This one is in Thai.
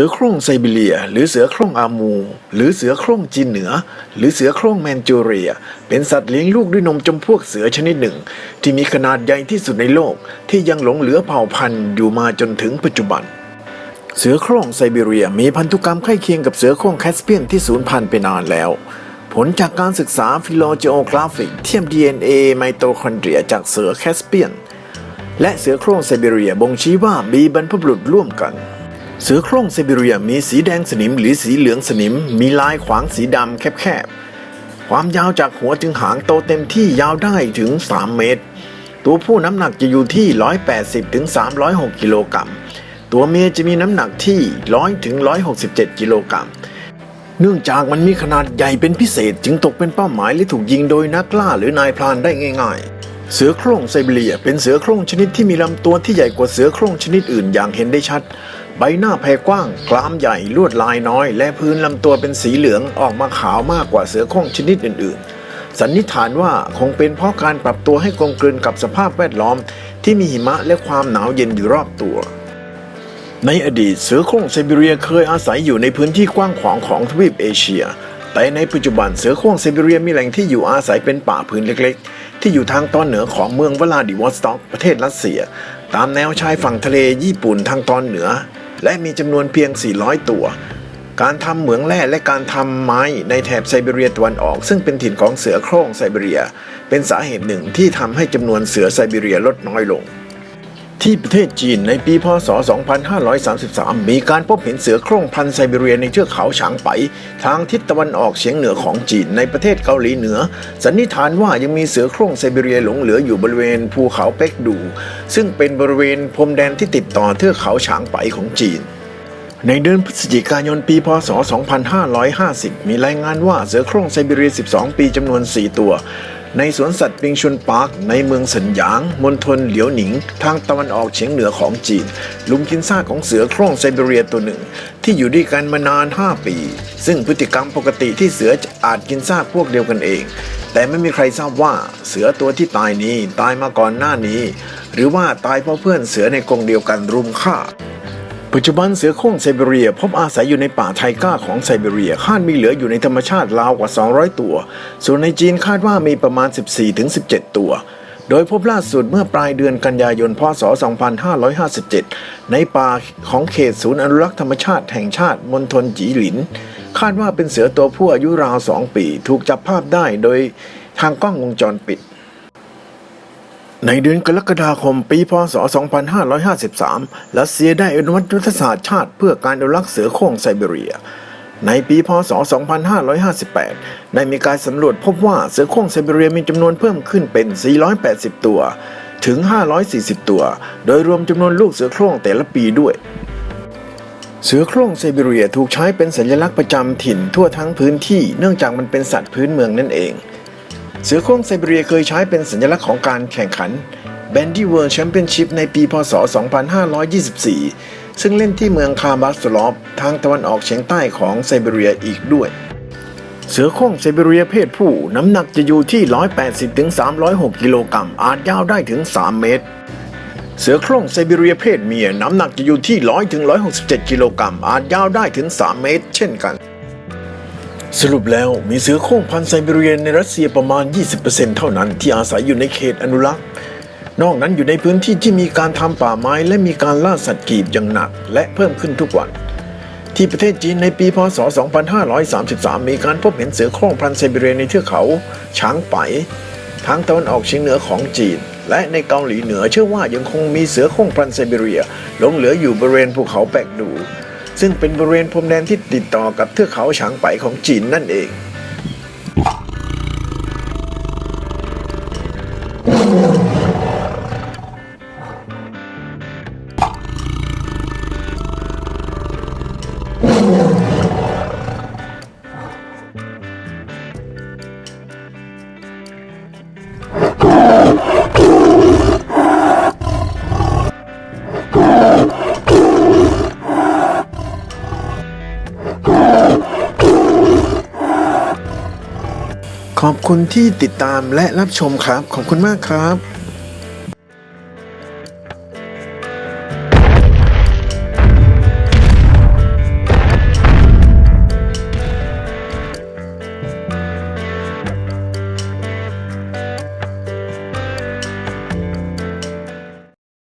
สือโคร่งไซบีเรีย หรือเสือโคร่งอามู หรือเสือโคร่งจีนเหนือ หรือเสือโคร่งแมนจูเรีย เป็นสัตว์เลี้ยงลูกด้วยนมจำพวกเสือชนิดหนึ่ง ที่มีขนาดใหญ่ที่สุดในโลก ที่ยังหลงเหลือเผ่าพันธุ์อยู่มาจนถึงปัจจุบัน เสือโคร่งไซบีเรียมีพันธุกรรมใกล้เคียงกับเสือโคร่งแคสเปียนที่สูญพันธุ์ไปนานแล้วผลจากการศึกษาฟิโลเจโอกราฟิก เทียม DNA ไมโตคอนเดรียจากเสือแคสเปียน และเสือโคร่งไซบีเรียบ่งชี้ว่ามีบรรพบุรุษร่วมกัน เสือโคร่งไซบีเรียมีสีแดงสนิมหรือสีเหลืองสนิม มีลายขวางสีดำแคบๆ ความยาวจากหัวถึงหางโตเต็มที่ยาวได้ถึง 3 เมตร ตัวผู้น้ำหนักจะอยู่ที่ 180ถึง306 กิโลกรัม ตัวเมียจะมีน้ำหนักที่ 100ถึง167 กิโลกรัมเนื่องจากมันมีขนาดใหญ่เป็นพิเศษจึงตกเป็นเป้าหมายและถูกยิงโดยนักล่าหรือนายพรานได้ง่ายๆ เสือโคร่งไซบีเรียเป็นเสือโคร่งชนิดที่มีลำตัวที่ใหญ่กว่าเสือโคร่งชนิดอื่นอย่างเห็นได้ชัด ใบหน้าแผ่กว้างกรามใหญ่ลวดลายน้อย และพื้นลำตัวเป็นสีเหลืองออกมาขาวมากกว่าเสือโคร่งชนิดอื่น ๆ สันนิษฐานว่าคงเป็นเพราะการปรับตัวให้กลมกลืนกับสภาพแวดล้อม ที่มีหิมะและความหนาวเย็นอยู่รอบตัว ในอดีตเสือโคร่งไซบีเรียเคยอาศัยอยู่ในพื้นที่กว้างขวางของทวีปเอเชีย แต่ในปัจจุบันเสือโคร่งไซบีเรียมีแหล่งที่อยู่อาศัยเป็นป่าพื้นเล็ก ๆ ที่อยู่ทางตอนเหนือของเมืองวลาดิวอสต็อกประเทศรัสเซีย ตามแนวชายฝั่งทะเลญี่ปุ่นทางตอนเหนือ และมีจำนวนเพียง 400 ตัว การทำเหมืองแร่และการทำไม้ในแถบไซบีเรียตะวันออก ซึ่งเป็นถิ่นของเสือโคร่งไซบีเรีย เป็นสาเหตุหนึ่งที่ทำให้จำนวนเสือไซบีเรียลดน้อยลง ที่ประเทศจีนในปีพศ 2533 มีการพบเห็นเสือโคร่งพันไซบีเรียในเทือกเขาฉางไป ทางทิศตะวันออกเฉียงเหนือของจีนในประเทศเกาหลีเหนือ สันนิษฐานว่ายังมีเสือโคร่งไซบีเรียหลงเหลืออยู่บริเวณภูเขาเป็กดู ซึ่งเป็นบริเวณพรมแดนที่ติดต่อเทือกเขาฉางไปของจีนในเดือนพฤศจิกายนปี พศ 2550 มีรายงานว่าเสือโคร่งไซบีเรีย 12 ปีจำนวน 4 ตัว ในสวนสัตว์ปิงชุนปาร์คในเมืองสันหยางมณฑลเหลียวหนิง ทางตะวันออกเฉียงเหนือของจีน ลุมกินซากของเสือโคร่งไซบีเรียตัวหนึ่ง ที่อยู่ด้วยกันมานาน 5 ปี ซึ่งพฤติกรรมปกติที่เสือจะอาจกินซากพวกเดียวกันเอง แต่ไม่มีใครทราบว่าเสือตัวที่ตายนี้ตายมาก่อนหน้านี้ หรือว่าตายเพราะเพื่อนเสือในกรงเดียวกันรุมฆ่า ปัจจุบันเสือโคร่งไซบีเรียพบอาศัยอยู่ในป่าไทก้าของไซบีเรียคาดมีเหลืออยู่ในธรรมชาติราวกว่า 200 ตัว ส่วนในจีนคาดว่ามีประมาณ 14-17 ตัว โดยพบล่าสุดเมื่อปลายเดือนกันยายน พศ 2557 ในป่าของเขตศูนย์อนุรักษ์ธรรมชาติแห่งชาติมณฑลจีหลิน คาดว่าเป็นเสือตัวผู้อายุราว 2 ปี ถูกจับภาพได้โดยทางกล้องวงจรปิด ในเดือนกรกฎาคมปีพศ 2553 รัสเซียได้อนุมัติยุทธศาสตร์ชาติเพื่อการอนุรักษ์เสือโคร่งไซบีเรีย ในปีพศ 2558 ได้มีการสำรวจพบว่าเสือโคร่งไซบีเรียมีจำนวนเพิ่มขึ้นเป็น 480 ตัว ถึง 540 ตัว โดยรวมจำนวนลูกเสือโคร่งแต่ละปีด้วย เสือโคร่งไซบีเรียถูกใช้เป็นสัญลักษณ์ประจำถิ่นทั่วทั้งพื้นที่ เนื่องจากมันเป็นสัตว์พื้นเมืองนั่นเอง เสือโคร่งไซบีเรียเคยใช้เป็นสัญลักษณ์ของการแข่งขัน Bandy World Championship ในปีพศ 2524 ซึ่งเล่นที่เมืองคาบัสลอฟทางตะวันออกเฉียงใต้ของไซบีเรียอีกด้วย เสือโคร่งไซบีเรียเพศผู้น้ำหนักจะอยู่ที่ 180-306 กิโลกรัม อาจยาวได้ถึง 3 เมตร เสือโคร่งไซบีเรียเพศเมียน้ำหนักจะอยู่ที่ 100-167 กิโลกรัม อาจยาวได้ถึง 3 เมตร เช่นกัน สรุปแล้วมีเสือโคร่งพันธุ์ไซบีเรียในรัสเซียประมาณ 20%เท่านั้นที่อาศัยอยู่ในเขตอนุรักษ์ นอกนั้นอยู่ในพื้นที่ที่มีการทำป่าไม้และมีการล่าสัตว์กีบอย่างหนักและเพิ่มขึ้นทุกวัน ที่ประเทศจีนในปีพศ 2533 มีการพบเห็นเสือโคร่งพันธุ์ไซบีเรียในเทือกเขาช้างไปทางตะวันออกเฉียงเหนือของจีน และในเกาหลีเหนือเชื่อว่ายังคงมีเสือโคร่งพันธุ์ไซบีเรียหลงเหลืออยู่บริเวณภูเขาแปกดู ซึ่งเป็นบริเวณพรมแดนที่ติดต่อกับเทือกเขาฉางไปของจีนนั่นเอง อบคุณที่ติดตามและรับชมครับ ขอบคุณมากครับ